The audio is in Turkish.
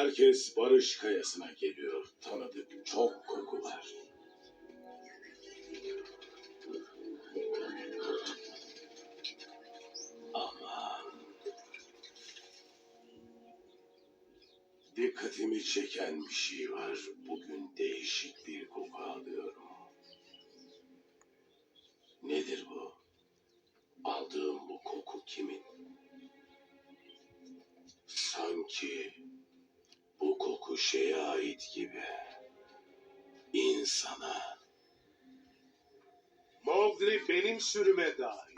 Herkes Barış Kayası'na geliyor. Tanıdık çok koku var. Dikkatimi çeken bir şey var. Bugün değişik bir koku alıyorum. Nedir bu? Aldığım bu koku kimin? Sanki bu koku şeye ait gibi. İnsana. Mowgli benim sürüme dahil.